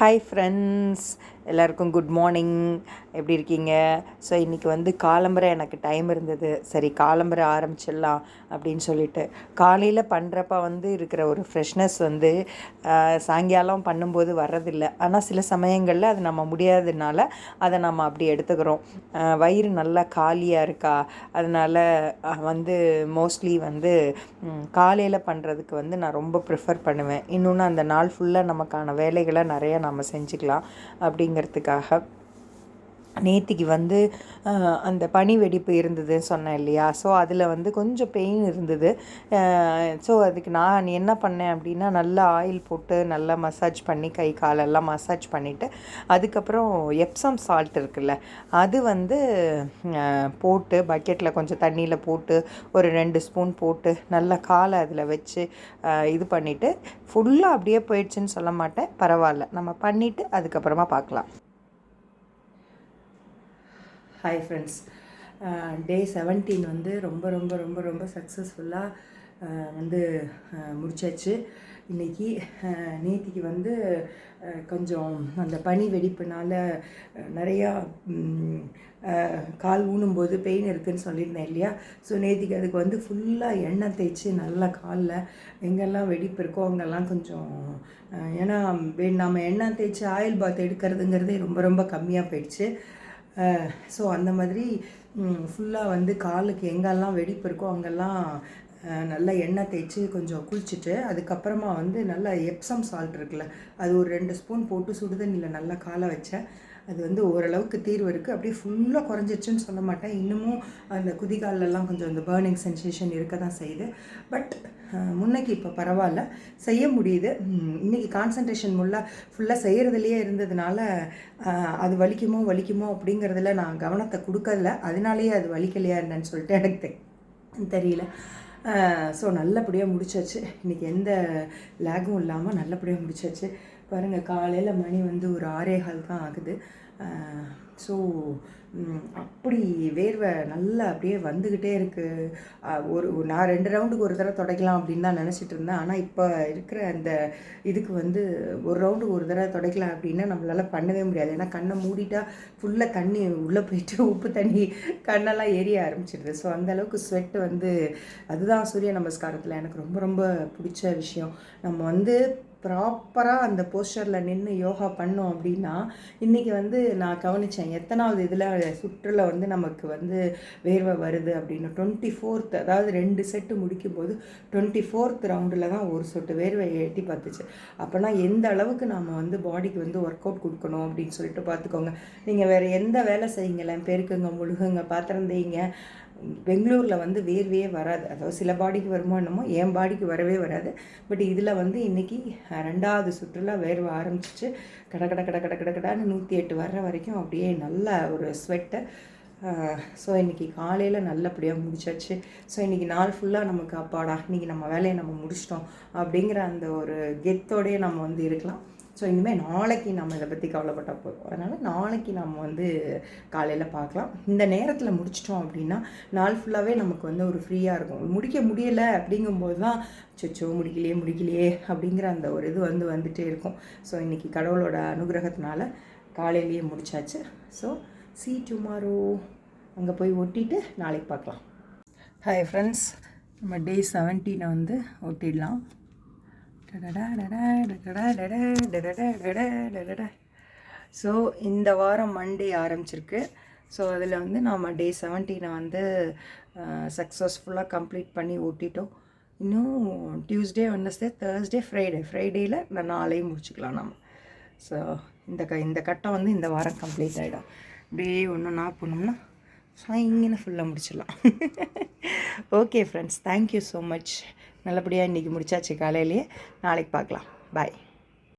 Hi friends எல்லாருக்கும் good morning எப்படி இருக்கீங்க? ஸோ இன்றைக்கி வந்து காலம்பரை எனக்கு டைம் இருந்தது. சரி காலம்பரை ஆரம்பிச்சிடலாம் அப்படின்னு சொல்லிட்டு. காலையில் பண்ணுறப்ப வந்து இருக்கிற ஒரு ஃப்ரெஷ்னஸ் வந்து சாயங்காலம் பண்ணும்போது வர்றதில்லை. ஆனால் சில சமயங்களில் அது நம்ம முடியாததுனால அதை நம்ம அப்படி எடுத்துக்கிறோம். வயிறு நல்லா காலியாக இருக்கா? அதனால் வந்து மோஸ்ட்லி வந்து காலையில் பண்ணுறதுக்கு வந்து நான் ரொம்ப ப்ரிஃபர் பண்ணுவேன். இன்னொன்று அந்த நாள் ஃபுல்லாக நமக்கான வேலைகளை நிறையா நம்ம செஞ்சுக்கலாம் அப்படிங்கிறதுக்காக நேத்திக்கு வந்து அந்த பனி வெடிப்பு இருந்ததுன்னு சொன்னேன் இல்லையா? ஸோ அதில் வந்து கொஞ்சம் பெயின் இருந்தது. ஸோ அதுக்கு நான் என்ன பண்ணேன் அப்படின்னா நல்லா ஆயில் போட்டு நல்லா மசாஜ் பண்ணி கை காலெல்லாம் மசாஜ் பண்ணிவிட்டு அதுக்கப்புறம் எப்சம் சால்ட் இருக்குல்ல அது வந்து போட்டு பக்கெட்டில் கொஞ்சம் தண்ணியில் போட்டு ஒரு ரெண்டு ஸ்பூன் போட்டு நல்லா காலை அதில் வச்சு இது பண்ணிவிட்டு ஃபுல்லாக அப்படியே போயிடுச்சுன்னு சொல்ல மாட்டேன். பரவாயில்ல. நம்ம பண்ணிவிட்டு அதுக்கப்புறமா பார்க்கலாம். ஹாய் ஃப்ரெண்ட்ஸ் டே செவன்டீன் வந்து ரொம்ப ரொம்ப ரொம்ப ரொம்ப சக்ஸஸ்ஃபுல்லாக uh, வந்து uh, முடிச்சாச்சு. இன்றைக்கி uh, நேத்திக்கு வந்து கொஞ்சம் அந்த பனி வெடிப்புனால் நிறையா கால் ஊனும்போது பெயின் இருக்குதுன்னு சொல்லியிருந்தேன் இல்லையா? ஸோ நேத்திக்கு அதுக்கு வந்து ஃபுல்லாக எண்ணெய் தேய்ச்சி நல்லா காலில் எங்கெல்லாம் வெடிப்பு இருக்கோ அங்கெல்லாம் கொஞ்சம் ஏன்னா நம்ம எண்ணெய் தேய்ச்சி ஆயில் பாத் எடுக்கிறதுங்கிறதே ரொம்ப ரொம்ப கம்மியாக போயிடுச்சு. ஸோ அந்த மாதிரி ஃபுல்லாக வந்து காலுக்கு எங்கெல்லாம் வெடிப்பு இருக்கோ அங்கெல்லாம் நல்லா எண்ணெய் தேய்ச்சி கொஞ்சம் குளிச்சுட்டு அதுக்கப்புறமா வந்து நல்லா எப்சம் சால்ட் இருக்குல்ல அது ஒரு ரெண்டு ஸ்பூன் போட்டு சுடுதண்ணியில் நல்லா காலை வச்சேன். அது வந்து ஓரளவுக்கு தீர்வு இருக்குது அப்படியே ஃபுல்லாக குறைஞ்சிருச்சுன்னு சொல்ல மாட்டேன். இன்னமும் அந்த குதிகாலெல்லாம் கொஞ்சம் அந்த பேர்னிங் சென்சேஷன் இருக்க தான் செய்யுது. பட் முன்னைக்கு இப்போ பரவாயில்ல. செய்ய முடியுது. இன்றைக்கி இன்னைக்கு கான்சன்ட்ரேஷன் முள்ள ஃபுல்லாக செய்கிறதுலையே இருந்ததுனால அது வலிக்குமோ வலிக்குமோ அப்படிங்கிறதுல நான் கவனத்தை கொடுக்கல. அதனாலேயே அது வலிக்கலையா என்னன்னு சொல்லிட்டு எனக்கு தெரியல. ஸோ நல்லபடியாக முடிச்சாச்சு. இன்றைக்கி எந்த லேகும் இல்லாமல் நல்லபடியாக முடிச்சாச்சு. பாருங்கள் காலையில் மணி வந்து ஒரு ஆறே கால் தான் ஆகுது. ஸோ அப்படி வேர்வை நல்லா அப்படியே வந்துக்கிட்டே இருக்குது ஒரு நான் ரெண்டு ரவுண்டுக்கு ஒரு தடவை துடைக்கலாம் அப்படின்னு தான் நினச்சிட்டு இருந்தேன். ஆனால் இப்போ இருக்கிற அந்த இதுக்கு வந்து ஒரு ரவுண்டுக்கு ஒரு தடவை துடைக்கலாம் அப்படின்னா நம்மளால் பண்ணவே முடியாது. ஏன்னா கண்ணை மூடிட்டா ஃபுல்லாக தண்ணி உள்ளே போயிட்டு உப்பு தண்ணி கண்ணெல்லாம் எரிய ஆரம்பிச்சிடுது ஸோ அந்தளவுக்கு ஸ்வெட் வந்து அதுதான் சூரிய நமஸ்காரத்தில் எனக்கு ரொம்ப ரொம்ப பிடிச்ச விஷயம். நம்ம வந்து ப்ராப்பராக அந்த போஸ்டரில் நின்று யோகா பண்ணோம் அப்படின்னா இன்றைக்கி வந்து நான் கவனித்தேன் எத்தனாவது இதில் சுற்றில் வந்து நமக்கு வந்து வேர்வை வருது அப்படின்னு. டுவெண்ட்டி ஃபோர்த் அதாவது ரெண்டு செட்டு முடிக்கும்போது டுவெண்ட்டி ஃபோர்த் ரவுண்டில் தான் ஒரு சொட்டு வேர்வை எட்டி பார்த்துச்சு. அப்போனா எந்த அளவுக்கு நாம் வந்து பாடிக்கு வந்து ஒர்க் அவுட் கொடுக்கணும் அப்படின்னு சொல்லிட்டு பார்த்துக்கோங்க. நீங்கள் வேறு எந்த வேலை செய்யுங்களேன் பெருக்குங்க முழுகுங்க பாத்திரம் தேய்ங்க பெங்களூரில் வந்து வேர்வையே வராது. அதாவது சில பாடிக்கு வருமோ என்னமோ என் பாடிக்கு வரவே வராது. பட் இதில் வந்து இன்றைக்கி ரெண்டாவது சுற்றுலா வேர்வை ஆரம்பிச்சிச்சு. கட கட கட கட கட கடான்னு நூற்றி எட்டு வர்ற வரைக்கும் அப்படியே நல்ல ஒரு ஸ்வெட்டை ஸோ இன்றைக்கி காலையில் நல்லபடியாக முடிச்சாச்சு. ஸோ இன்றைக்கி நாள் ஃபுல்லாக நமக்கு அப்பாடா இன்றைக்கி நம்ம வேலையை நம்ம முடிச்சிட்டோம் அப்படிங்கிற அந்த ஒரு கெத்தோடையே நம்ம வந்து இருக்கலாம். ஸோ இனிமேல் நாளைக்கு நம்ம இதை பற்றி கவலைப்பட்டா போதும். அதனால் நாளைக்கு நம்ம வந்து காலையில் பார்க்கலாம். இந்த நேரத்தில் முடிச்சிட்டோம் அப்படின்னா நாள் ஃபுல்லாகவே நமக்கு வந்து ஒரு ஃப்ரீயாக இருக்கும். முடிக்க முடியலை அப்படிங்கும்போது தான் சொச்சோ முடிக்கலையே முடிக்கலையே அப்படிங்கிற அந்த ஒரு இது வந்து வந்துகிட்டே இருக்கும். ஸோ இன்றைக்கி கடவுளோட அனுகிரகத்தினால காலையிலேயே முடிச்சாச்சு. ஸோ சி டுமாரோ அங்கே போய் ஒட்டிட்டு நாளைக்கு பார்க்கலாம். ஹாய் ஃப்ரெண்ட்ஸ் நம்ம டே செவன்டீனை வந்து ஒட்டிடலாம். ஸோ இந்த வாரம் மண்டே ஆரம்பிச்சிருக்கு ஸோ அதில் வந்து நாம் டே செவன்டீனை வந்து சக்ஸஸ்ஃபுல்லாக கம்ப்ளீட் பண்ணி ஓட்டிட்டோம் இன்னும் டியூஸ்டே வெனஸ்டே தேர்ஸ்டே ஃப்ரைடே ஃப்ரைடேயில் நான் நாளையும் முடிச்சுக்கலாம் நம்ம ஸோ இந்த க இந்த கட்டம் வந்து இந்த வாரம் கம்ப்ளீட் ஆகிடும் டே ஒன்று நான் பண்ணோம்னா இங்கே ஃபுல்லாக முடிச்சிடலாம் okay friends thank you so much நல்லபடியாக இன்றைக்கி முடிச்சாச்சு காலையிலேயே. நாளைக்கு பார்க்கலாம். பாய்